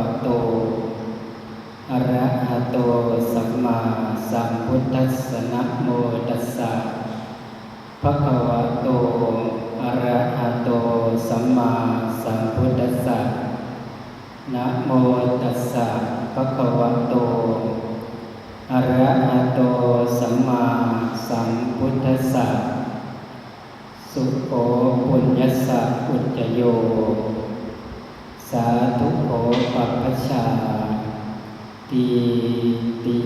ะภะคะวะโตอะระหะโต สัมมาสัมพุทธัสสะนะโมตัสสะภะคะวะโตอะระหะโต สัมมาสัมพุทธัสสะนะโมตัสสะภะคะวะโตอะระหะโต สัมมาสัมพุทธัสสะสุโขปุญญสสะอุจจโย สาธุโขปัพชาตีตี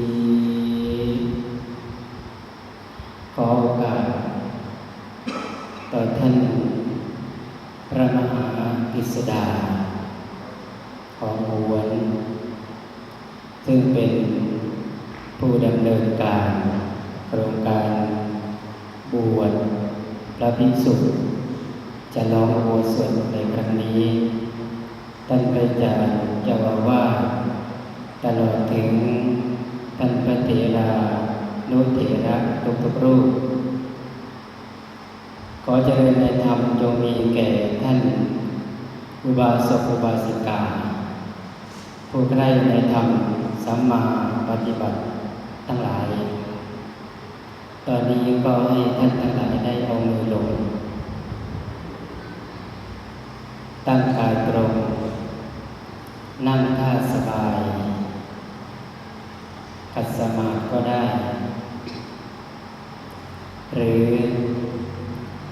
ขอโอกาสต่อท่านพระมหากิสดา ของหวน ซึ่งเป็นผู้ดำเนินการโครงการบวชพระภิกษุจะลองโอสวดในครั้งนี้ ท่านพระอาจารย์เจ้าอาวาตลอดถึงท่านพระเถรานุเถระทุกทุกรูป ขอเจริญในธรรมจงมีแก่ท่านอุบาสกอุบาสิกา ผู้ใกล้ในธรรมสัมมาปฏิบัติทั้งหลาย ตอนนี้ก็ให้ท่านทั้งหลายได้เอามือลง ตั้งกายตรง นั่งท่าสบาย ขัดสมาธิก็ได้ หรือ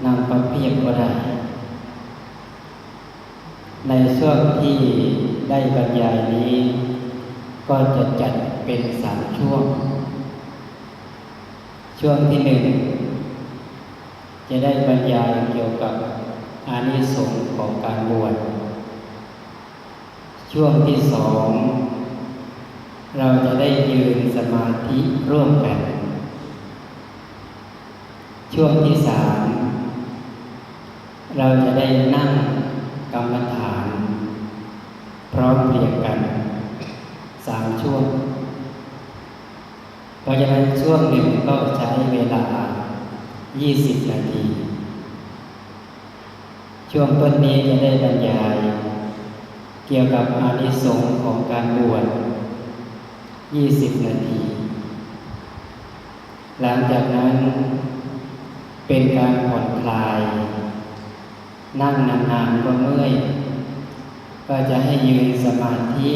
นั่งพับเพียบก็ได้ ในช่วงที่ได้บรรยายนี้ ก็จะจัดเป็นสามช่วง ช่วงที่หนึ่งจะได้บรรยายเกี่ยวกับ อานิสงส์ของการบวชช่วงที่สอง เราจะได้ยืนสมาธิร่วมกัน ช่วงที่สามเราจะได้นั่งกรรมฐาน พร้อมเพรียงกันสามช่วง เพราะฉะนั้นช่วงหนึ่งก็ใช้เวลา 20 นาที ช่วงต้นนี้จะได้บรรยาย เกี่ยวกับอานิสงส์ของการบวช 20 นาที หลังจากนั้นเป็นการผ่อนคลาย นั่งนานๆก็เมื่อย ก็จะให้ยืนสมาธิ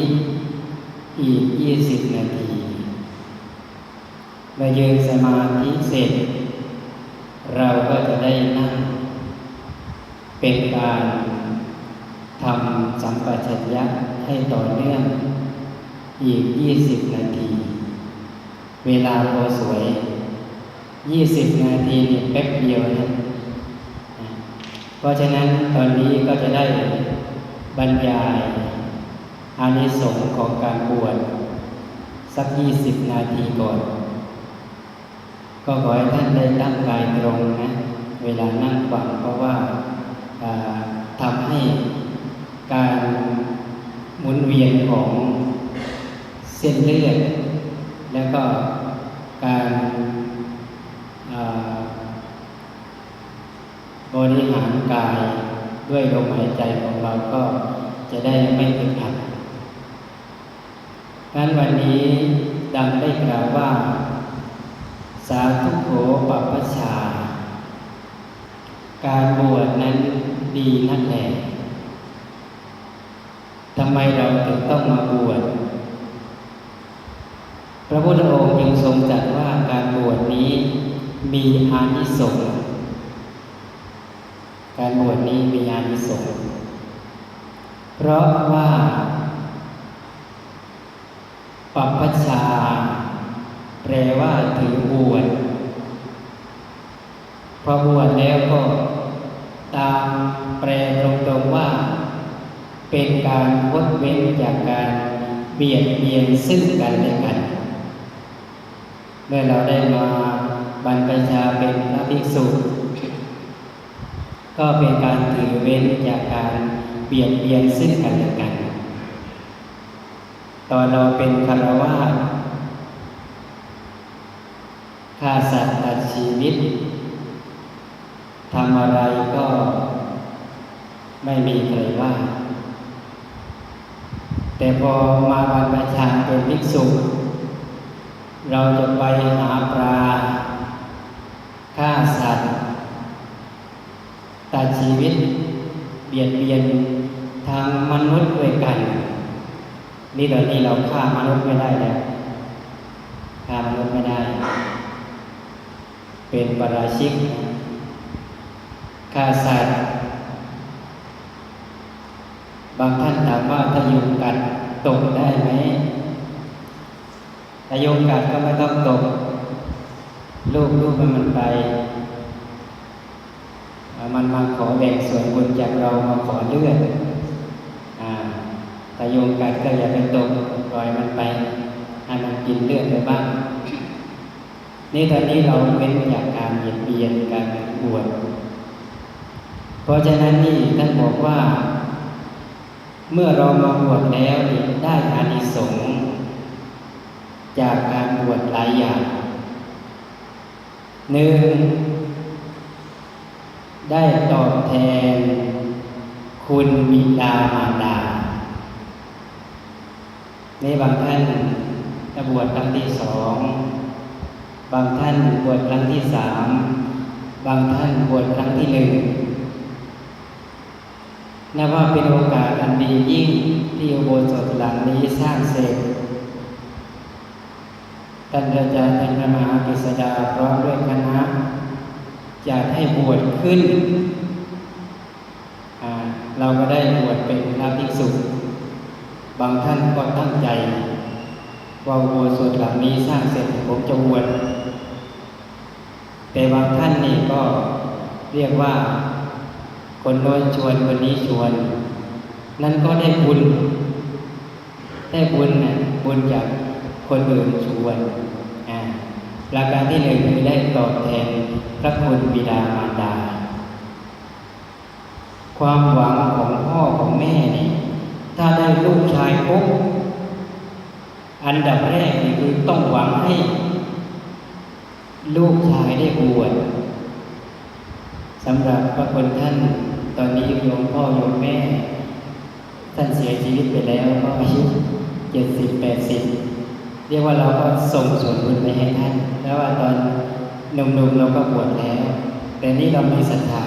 อีก 20 นาทีเมื่อยืนสมาธิเสร็จ เราก็จะได้นั่ง เป็นการทำสัมปชัญญะให้ต่อเนื่องอีก 20 นาที เวลาพอสวย 20 นาทีเนี่ยแป๊บเดียวนะเพราะฉะนั้นตอนนี้ก็จะได้บรรยายอานิสงส์ของการบวชสัก 20 นาทีก่อน ก็ขอให้ท่านได้ตั้งกายตรงนะ เวลานั่งฟังเพราะว่า ทำให้การหมุนเวียนของเส้นเลือดแล้วก็การบริหารกายด้วยลมหายใจของเราก็จะได้ไม่อึดอัดงั้นวันนี้ดังได้กล่าวว่า สาธุโขปัปปชา การบวชนั้นดีนั่นแหละทำไมเราถึงต้องมาบวช พระพุทธองค์ยังทรงจัดว่าการบวชนี้มีอานิสงส์ การบวชนี้มีอานิสงส์ เพราะว่าปัปปชา แปลว่าถือบวช พอบวชแล้วก็ ตามแปลตรงๆว่า เป็นการงดเว้นจากการเบียดเบียนซึ่งกันและกัน เมื่อเราได้มาบรรพชาเป็นพระภิกษุก็เป็นการถือเว้นจากการเบียดเบียนซึ่งกันและกัน ตอนเราเป็นคารวะฆ่าสัตว์ตัดชีวิต ทำอะไรก็ไม่มีใครว่า แต่พอมาบรรพชาเป็นภิกษุ เราจะไปหาปลาฆ่าสัตว์ตัดชีวิตเบียดเบียนทางมนุษย์ด้วยกัน นี่เดี๋ยวนี้เราฆ่ามนุษย์ไม่ได้แล้วฆ่ามนุษย์ไม่ได้ เป็นปราชิก ฆ่าสัตว์ บางท่านถามว่าถ้ายุงกัดตกได้ไหมถ้ายุงกัดก็ไม่ต้องตก ลูกลูกให้มันไป มันมาขอแบ่งส่วนบุญจากเรามาขอเลือดถ้ายุงกัดก็อย่าไปตกปล่อยมันไปให้มันกินเลือดไปบ้างนี่ตอนนี้เราเป็นจากการเบียดเบียนการบวช เพราะฉะนั้นนี่ท่านบอกว่า เมื่อเรามาบวชแล้วได้อานิสงส์จากการบวชหลายอย่างหนึ่งได้ตอบแทน คุณบิดามารดา ในบางท่านจะบวชครั้งที่สอง บางท่านบวชครั้งที่สาม บางท่านบวชครั้งที่หนึ่ง นับว่าเป็นโอกาสอันดียิ่งที่อุโบสถหลังนี้สร้างเสร็จท่านอาจารย์ท่านพระมหากฤษดาพร้อมด้วยคณะอยากให้บวชขึ้น เราก็ได้บวชเป็นพระภิกษุ บางท่านก็ตั้งใจ ว่าอุโบสถหลังนี้สร้างเสร็จผมจะบวชแต่บางท่านนี่ก็เรียกว่า คนโน้นชวนคนนี้ชวน นั่นก็ได้บุญ ได้บุญนะบุญจากคนอื่นชวนอ่าประการที่หนึ่งคือได้ตอบแทนพระคุณบิดามารดา ความหวังของพ่อของแม่นี่ถ้าได้ลูกชายปุ๊บอันดับแรกนี่คือต้องหวังให้ ลูกชายได้บวชสำหรับพระคนท่าน ตอนนี้โยมพ่อโยมแม่ท่านเสียชีวิตไปแล้วก็อายุเจ็ดสิบแปดสิบเรียกว่าเราก็ส่งส่วนบุญไปให้ท่านแล้วว่าตอนหนุ่มๆเราก็บวชแล้ว แต่นี่เรามีศรัทธา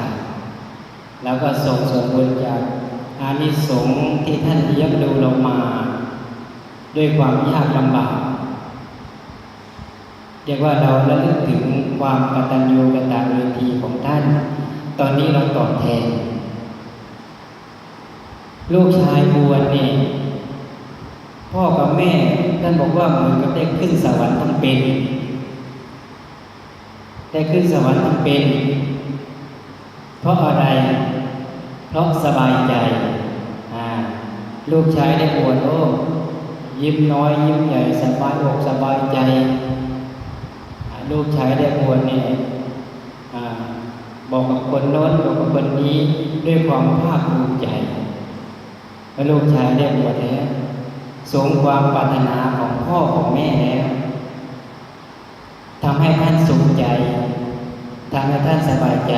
แล้วก็ส่งส่วนบุญจากอานิสงส์ที่ท่านเลี้ยงดูเรามา ด้วยความยากลำบากเรียกว่าเราระลึกถึงความกตัญญูกตเวทีของท่าน ตอนนี้เราตอบแทน ลูกชายบวชนี่พ่อกับแม่ท่านบอกว่าเหมือนกับได้ขึ้นสวรรค์ทั้งเป็น ได้ขึ้นสวรรค์ทั้งเป็น เพราะอะไร เพราะสบายใจอ่าลูกชายได้บวชโอ้ยิ้มน้อยยิ้มใหญ่สบายอกสบายใจ ลูกชายได้บวชเนี่ยบอกกับคนโน้นบอกกับคนนี้ด้วยความภาคภูมิใจ ว่าลูกชายได้บวชแล้วสมความปรารถนาของพ่อของแม่แล้วทำให้ท่านสุขใจทำให้ท่านสบายใจ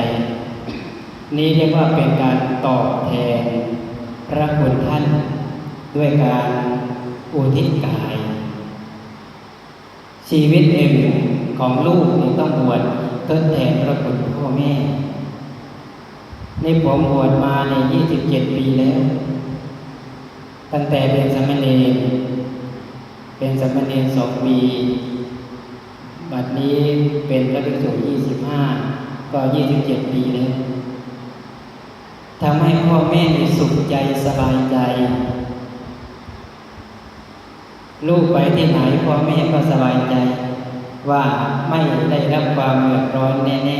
นี้เรียกว่าเป็นการตอบแทนพระคุณท่านด้วยการอุทิศกาย ชีวิตหนึ่งของลูกนี่ต้องบวชทดแทนพระคุณพ่อแม่ ในผมบวชมาใน 27 ปีแล้ว ตั้งแต่เป็นสมณรเป็นสมเณรสองปีบัดนี้เป็นพระภิกษุ25ก็27ปีแล้วทำให้พ่อแม่มีสุขใจสบายใจ ลูกไปที่ไหนพ่อแม่ก็สบายใจ ว่าไม่ได้รับความเดือดร้อนแน่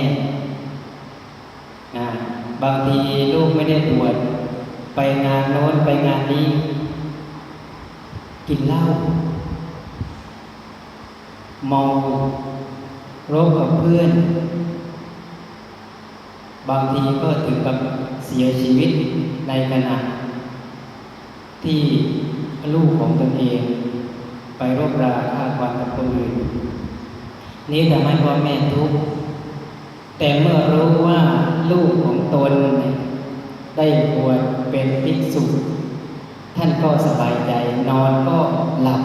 ๆบางทีลูกไม่ได้บวชไปงานโน้นไปงานนี้ กินเหล้าเมารบกับเพื่อน บางทีก็ถึงกับเสียชีวิตในขณะ ที่ลูกของตนเอง ไปรบราฆ่าความกับคนอื่น นี้ทำให้พ่อแม่ทุกข์แต่เมื่อรู้ว่าลูกของตน ได้บวชเป็นภิกษุ ท่านก็สบายใจ นอนก็หลับ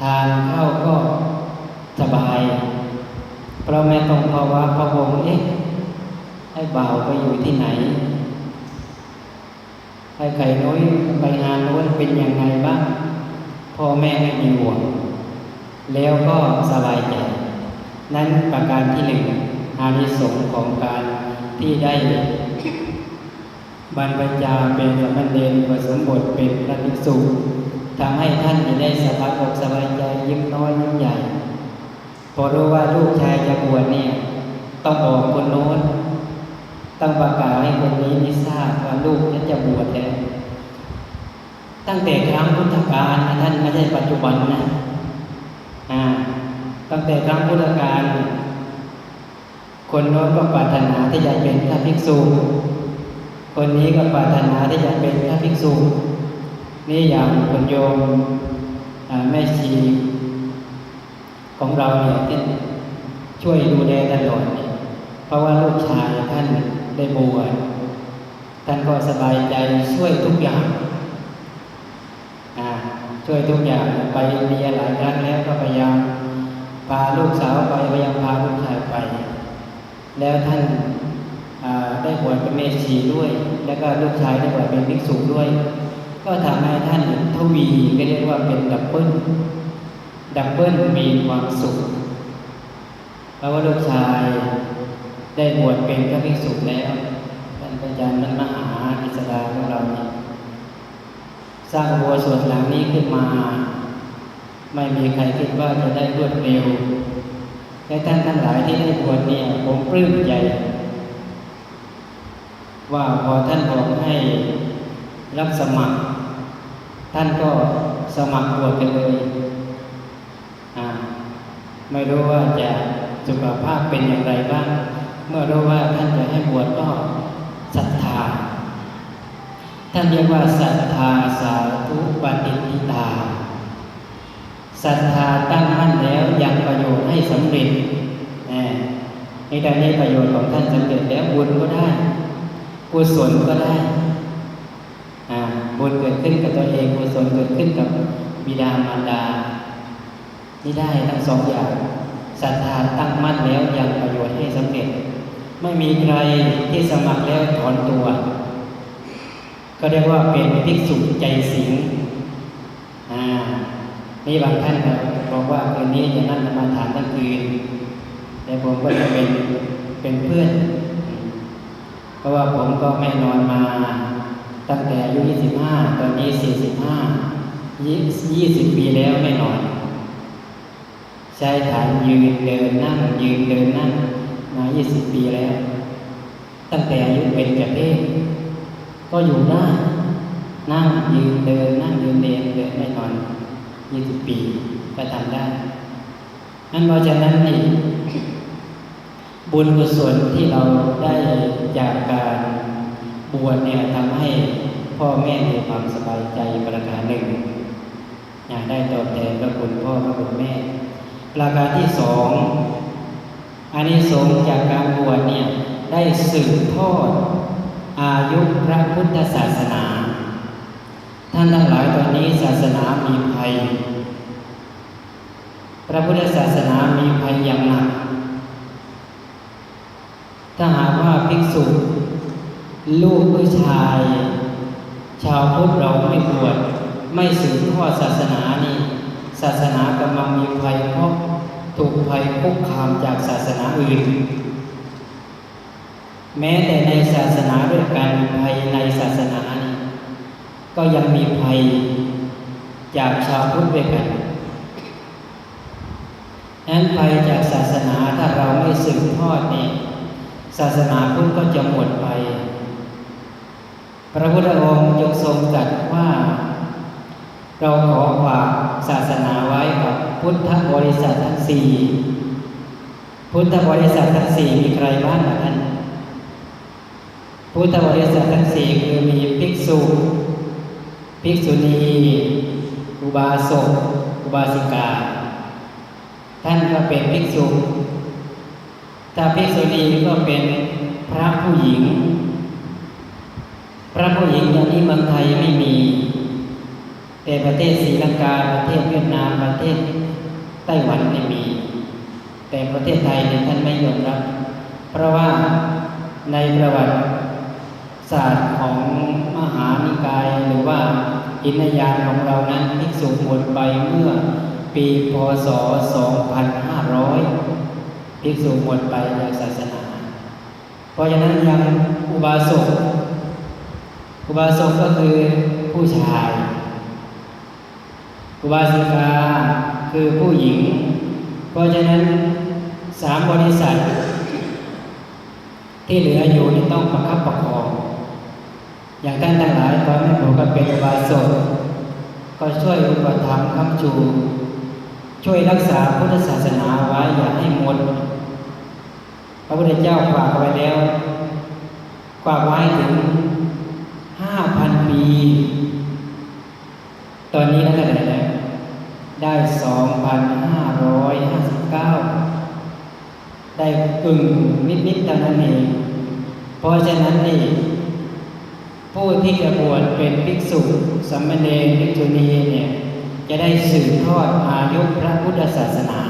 ทานข้าวก็สบาย เพราะแม่ต้องภาวะพระวงเอ๊ะให้บ่าวไปอยู่ที่ไหน ให้ไข่น้อยไปงานโน้นเป็นยังไงบ้างพ่อแม่ไม่มีห่วง แล้วก็สบายใจ นั้นประการที่หนึ่งอานิสงส์ของการที่ได้ บรรพชาเป็นสมณเณรผสมบทเป็นพระภิกษุทำให้ท่านได้สบายอกสบายใจยิ้มน้อยยิ้มใหญ่ พอรู้ว่าลูกชายจะบวชเนี่ย ต้องบอกคนโน้นต้องประกาศให้คนนี้ได้ทราบว่าลูกจะจะบวชแล้วตั้งแต่ครั้งพุทธกาลท่านไม่ใช่ปัจจุบันนะอ่าตั้งแต่ครั้งพุทธกาลคนโน้นก็ปรารถนาที่จะเป็นพระภิกษุ คนนี้ก็ปรารถนาที่จะเป็นพระภิกษุ นี่อย่างคนโยมแม่ชีของเราเนี่ยที่ช่วยดูแลตลอดเพราะว่าลูกชายท่านได้บวชท่านก็สบายใจช่วยทุกอย่างช่วยทุกอย่างไปอินเดียหลายครั้งแล้วก็พยายามพาลูกสาวไปพยายามพาลูกชายไป แล้วท่าน ได้บวชเป็นเมชีด้วย แล้วก็ลูกชายได้บวชเป็นภิกษุด้วย ก็ทำให้ท่านทวีก็เรียกว่าเป็นดับเบิลดับเบิลมีความสุขเพราะว่าลูกชายได้บวชเป็นพระภิกษุแล้วท่านอาจารย์นั้นมหาอิสราของเราเนี่ยสร้างบัวส่วนหลังนี้ขึ้นมา ไม่มีใครคิดว่าจะได้รวดเร็วและท่านทั้งหลายที่ได้บวชเนี่ยผมปลื้มใจ ว่าพอท่านบอกให้รับสมัคร ท่านก็สมัครบวชกันเลยไม่รู้ว่าจะสุขภาพเป็นอย่างไรบ้าง เมื่อรู้ว่าท่านจะให้บวชก็ศรัทธา ท่านเรียกว่าศรัทธาสาธุปฏิทิตาศรัทธาตั้งมั่นแล้วยังประโยชน์ให้สำเร็จในตอนนี้ประโยชน์ของท่านสำเร็จแล้วบุญก็ได้ กุศลก็ได้บุญเกิดขึ้นกับตัวเองกุศลเกิดขึ้นกับบิดามารดา นี่ได้ทั้งสองอย่างศรัทธาตั้งมั่นแล้วยังประโยชน์ให้สำเร็จ ไม่มีใครที่สมัครแล้วถอนตัว ก็เรียกว่าเป็นภิกษุใจสิงอ่านี่บางท่านบอกว่าคืนนี้จะนั่งมาฐานทั้งคืนแต่ผมก็จะเป็นเป็นเพื่อน เพราะว่าผมก็ไม่นอนมา ตั้งแต่อายุ 25 ตอนนี้ 45 20 ปีแล้วไม่นอน ใช้ฐานยืนเดินนั่งยืนเดินนั่งมา 20 ปีแล้ว ตั้งแต่อายุเป็นกระเพศก็อยู่ได้นั่งยืนเดินนั่งยืนเดินเดินไม่นอน 20 ปีก็ทำได้นั่นเพราะฉะนั้นนี่ บุญกุศลที่เราได้จากการบวชเนี่ยทำให้พ่อแม่มีความสบายใจประการหนึ่งอยากได้ตอบแทนพระคุณพ่อพระคุณแม่ ประการที่สองอันนี้สงจากการบวชเนี่ยได้สืบทอดอายุพระพุทธศาสนา ท่านทั้งหลายตอนนี้ศาสนามีภัย พระพุทธศาสนามีภัยอย่างหนัก ถ้าหากว่าภิกษุ ลูกผู้ชาย ชาวพุทธเราไม่บวชไม่สืบทอดศาสนานี่ ศาสนากำลังมีภัยเพราะถูกภัยคุกคามจากศาสนาอื่น แม้แต่ในศาสนาด้วยกันภัยในศาสนานี่ก็ยังมีภัยจากชาวพุทธด้วยกันนั้นภัยจากศาสนาถ้าเราไม่สืบทอดนี่ ศาสนาพุทธก็จะหมดไป พระพุทธองค์ยกทรงตรัสว่า เราขอฝากศาสนาไว้กับพุทธบริษัททั้งสี่พุทธบริษัททั้งสี่มีใครบ้างท่านพุทธบริษัททั้งสี่คือมีภิกษุ ภิกษุณี อุบาสก อุบาสิกา ท่านก็เป็นภิกษุ ถ้าภิกษุณีก็เป็นพระผู้หญิง พระผู้หญิงอย่างนี้เมืองไทยไม่มี แต่ประเทศศรีลังกาประเทศเวียดนามประเทศไต้หวันเนี่มี แต่ประเทศไทยเนี่ยท่านไม่ยอมรับ เพราะว่าในประวัติศาสตร์ของมหานิกายหรือว่าอินยานของเรานั้นภิกษุหมดไปเมื่อปีพศ 2500 ภิกษุหมดไปจากศาสนา เพราะฉะนั้นยังอุบาสก อุบาสกก็คือผู้ชาย อุบาสิกาคือผู้หญิง เพราะฉะนั้นสามบริษัท ที่เหลืออยู่นี่ต้องประคับประคอง อย่างท่านทั้งหลายตอนนี้ผมก็เป็นอุบาสก ก็ช่วยอุปถัมภ์คำจูช่วยรักษาพุทธศาสนาไว้อย่าให้หมด ระพุทธเจ้าฝากไว้แล้วฝากไว้ถึงห้าพันปี ตอนนี้นั่นเท่าไหร่แล้วได้สองพันห้าร้อยห้าสิบเก้าได้กึ่งนิดๆเท่านั้นเอง เพราะฉะนั้นนี่ผู้ที่จะบวชเป็นภิกษุสัมมเนรภิกษุณีเนี่ยจะได้สืบทอดอายุพระพุทธศาสนา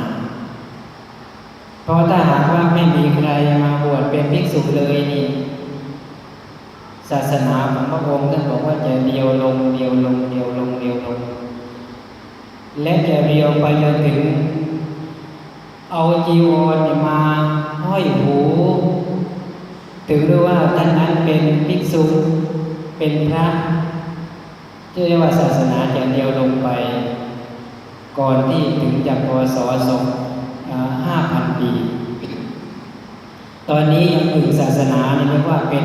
เพราะถ้าหากว่าไม่มีใครมาบวชเป็นภิกษุเลยนี่ศาสนาของพระองค์ท่านบอกว่าจะเดียวลงเดียวลงเดียวลงเดียวลง และจะเดียวไปจนถึง เอาจีวรมาห้อยหูถึงรู้ว่าท่านนั้นเป็นภิกษุเป็นพระเชื่อว่าศาสนาจะเดียวลงไป ก่อนที่ถึงจะพศสอง ห้าพันปี ตอนนี้ยังอื่นศาสนาเรียกว่าเป็น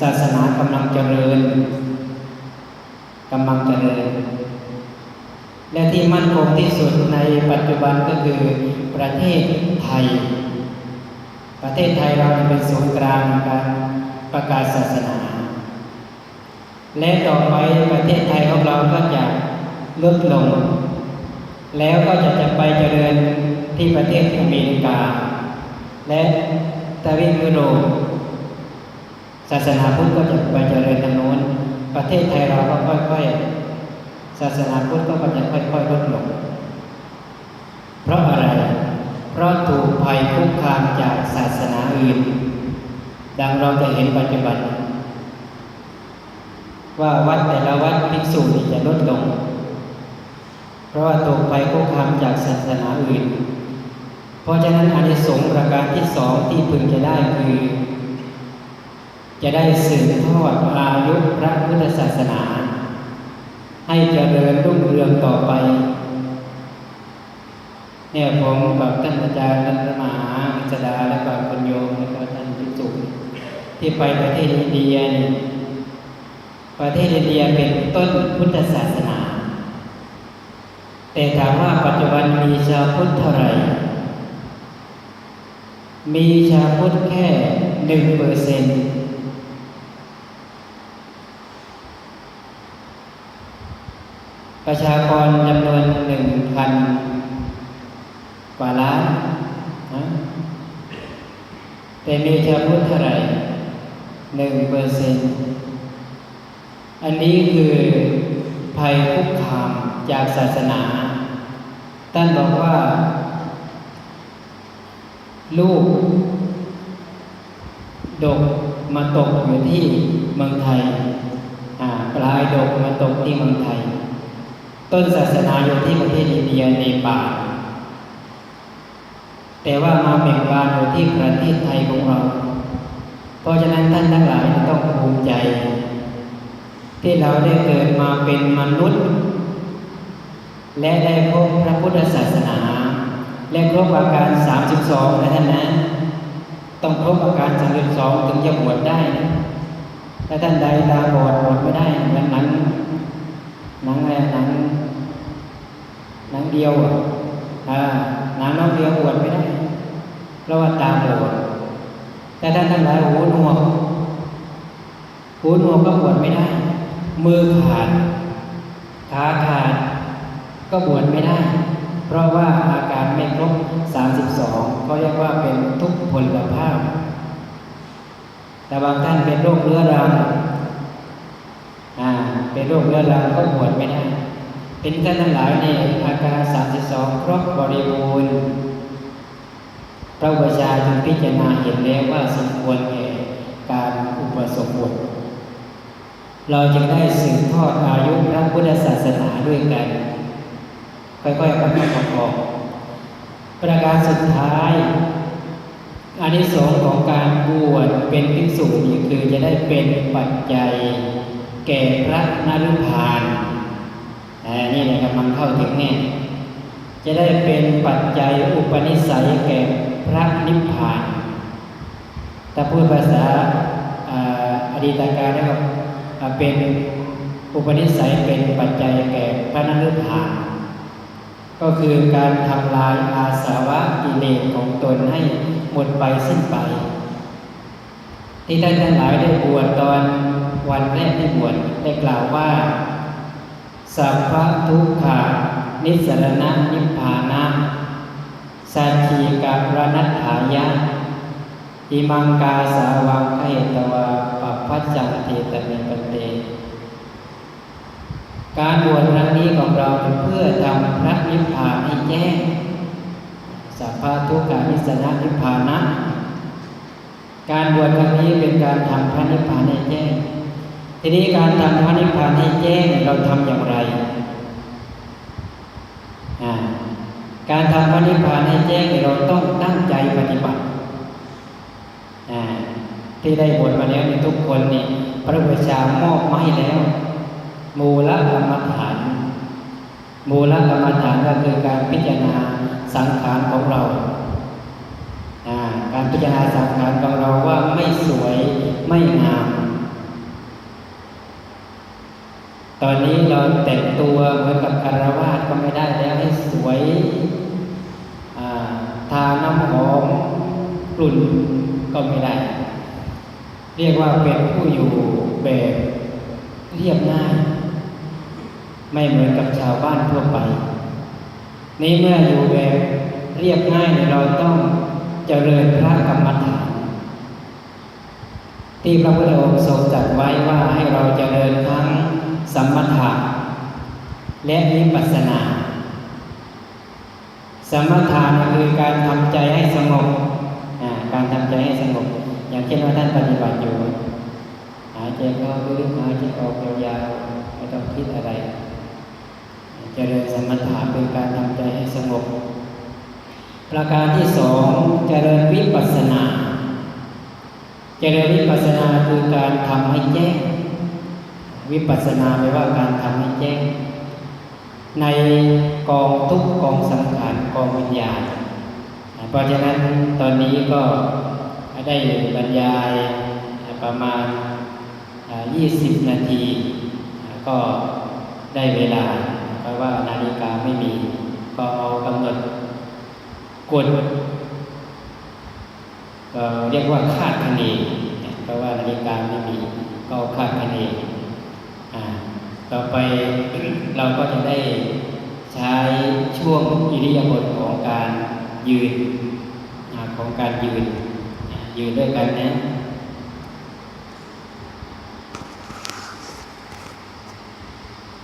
ศาสนากำลังเจริญกำลังเจริญ และที่มั่นคงที่สุดในปัจจุบันก็คือประเทศไทย ประเทศไทยเราเป็นศูนย์กลางการประกาศศาสนา และต่อไปประเทศไทยของเราก็จะลดลง แล้วก็จะจะไปเจริญ ที่ประเทศอเมริกา และทวีปยุโรปศาสนาพุทธก็จะไปเจริญทางโน้น ประเทศไทยเราก็ค่อยๆศาสนาพุทธก็จะค่อยๆลดลงเพราะอะไร เพราะถูกภัยคุกคามจากศาสนาอื่น ดังเราจะเห็นปัจจุบัน ว่าวัดแต่ละวัดภิกษุจะลดลง เพราะว่าถูกภัยคุกคามจากศาสนาอื่น เพราะฉะนั้นอานิสงส์ประการที่สองที่พึงจะได้คือ จะได้สืบทอดอายุพระพุทธศาสนา ให้เจริญรุ่งเรืองต่อไปเนี่ยผมกับท่านอาจารย์ท่านมหาวิจดาและก็คุณโยมและก็ท่านพิจุที่ไปประเทศอินเดียนี่ประเทศอินเดียเป็นต้นพุทธศาสนา แต่ถามว่าปัจจุบันมีชาวพุทธเท่าไหร่ มีชาวพุทธแค่หนึ่งเปอร์เซ็นต์ประชากรจำนวนหนึ่งพันกว่าล้านนะแต่มีชาวพุทธเท่าไหร่หนึ่งเปอร์เซ็นต์อันนี้คือภัยคุกคามจากศาสนา ท่านบอกว่า ลูก ดกมาตกอยู่ที่เมืองไทยปลายดกมาตกที่เมืองไทย ต้นศาสนาอยู่ที่ประเทศอินเดียในป่าแต่ว่ามาเบ่งบานอยู่ที่ประเทศไทยของเรา เพราะฉะนั้นท่านทั้งหลายต้องภูมิใจ ที่เราได้เกิดมาเป็นมนุษย์ และได้พบพระพุทธศาสนา และครบอาการสามสิบสองนะท่านนะ ต้องครบอาการสามสิบสองถึงจะบวชได้นะถ้าท่านใดตาบอดบวชไม่ได้เหมือนหนังหนังอะไรหนังหนังเดียวอ่าหนังน้องเดียวบวชไม่ได้ เพราะว่าตาบอดแต่ท่านทั้งหลายหูหนวกหูหนวกก็บวชไม่ได้ มือขาดขาขาดก็บวชไม่ได้ เพราะว่าอาการไม่ครบ 32 เขาเรียกว่าเป็นทุกพลภาพ แต่บางท่านเป็นโรคเรื้อรังเป็นโรคเรื้อรังก็บวชไม่ได้เป็นท่านทั้งหลายในอาการ 32 ครบบริบูรณ์พระอุปชาจึงพิจารณาเห็นแล้วว่าสมควรแก่การอุปสมบทเราจึงได้สืบทอดอายุพระพุทธศาสนาด้วยกัน ค่อยๆประคับประคองประการสุดท้ายอานิสงส์ของการบวชเป็นภิกษุนี่คือจะได้เป็นปัจจัย แก่พระนรุพานอ่นี่นะครับมันเข้าถึงแน่จะได้เป็นปัจจัยอุปนิสัยแก่พระนิพพานถ้าพูดภาษาอดีตการแล้วก็อ่าเป็นอุปนิสัยเป็นปัจจัยแก่พระนรุพาน ก็คือการทำลายอาสาวะกิเลสของตนให้หมดไปสิ้นไป ที่ท่านทั้งหลายได้บวชตอนวันแรกที่บวชได้กล่าวว่า สัพพทุกขานิสรณะนิพพานะสัจีการนัตถายะอิมังกาสาวังเหตวาปัพพัจจังเทตเมปเต การบวชครั้งนี้ของเราเพื่อทำพระนิพพานให้แจ้งสัพพะทุกขานิสระนิพพานะการบวชครั้งนี้เป็นการทำพระนิพพานให้แจ้ง ทีนี้การทำพระนิพพานให้แจ้งเราทำอย่างไรการทำพระนิพพานให้แจ้งเราต้องตั้งใจปฏิบัติที่ได้บวชมาแล้วในทุกคนนี่พระพุทธเจ้ามอบมาให้แล้ว มูลกรรมฐาน มูลกรรมฐานก็คือการพิจารณาสังขารของเรา การพิจารณาสังขารของเราว่าไม่สวยไม่งาม ตอนนี้เราแต่งตัวเหมือนกับคารวาสก็ไม่ได้แล้วให้สวยทาน้ำหอมกลุ่นก็ไม่ได้ เรียกว่าเป็นผู้อยู่แบบเรียบง่าย ไม่เหมือนกับชาวบ้านทั่วไป นี้เมื่ออยู่แบบเรียบง่ายเราต้องเจริญพระกรรมฐาน ที่พระพุทธองค์ทรงจัดไว้ว่าให้เราเจริญทั้งสมถะและวิปัสสนา สมถะคือการทำใจให้สงบการทำใจให้สงบ อย่างเช่นว่าท่านปฏิบัติอยู่ หายใจเข้าลึกหายใจออกยาวๆไม่ต้องคิดอะไร เจริญสมถะเป็นการทำใจให้สงบ ประการที่สองเจริญวิปัสสนา เจริญวิปัสสนาคือการทำให้แจ้ง วิปัสสนาแปลว่าการทำให้แจ้ง ในกองทุกกองสังขารกองวิญญาณเพราะฉะนั้นตอนนี้ก็ได้บรรยายประมาณ 20 นาที ก็ได้เวลา ว่านาฬิกาไม่มี ก็เอากำหนดกดก็เรียกว่าคาดคะเนเพราะว่านาฬิกาไม่มีก็คาดคะเนต่อไปเราก็จะได้ใช้ช่วงอิริยาบถของการยืนของการยืนยืนด้วยกันนะ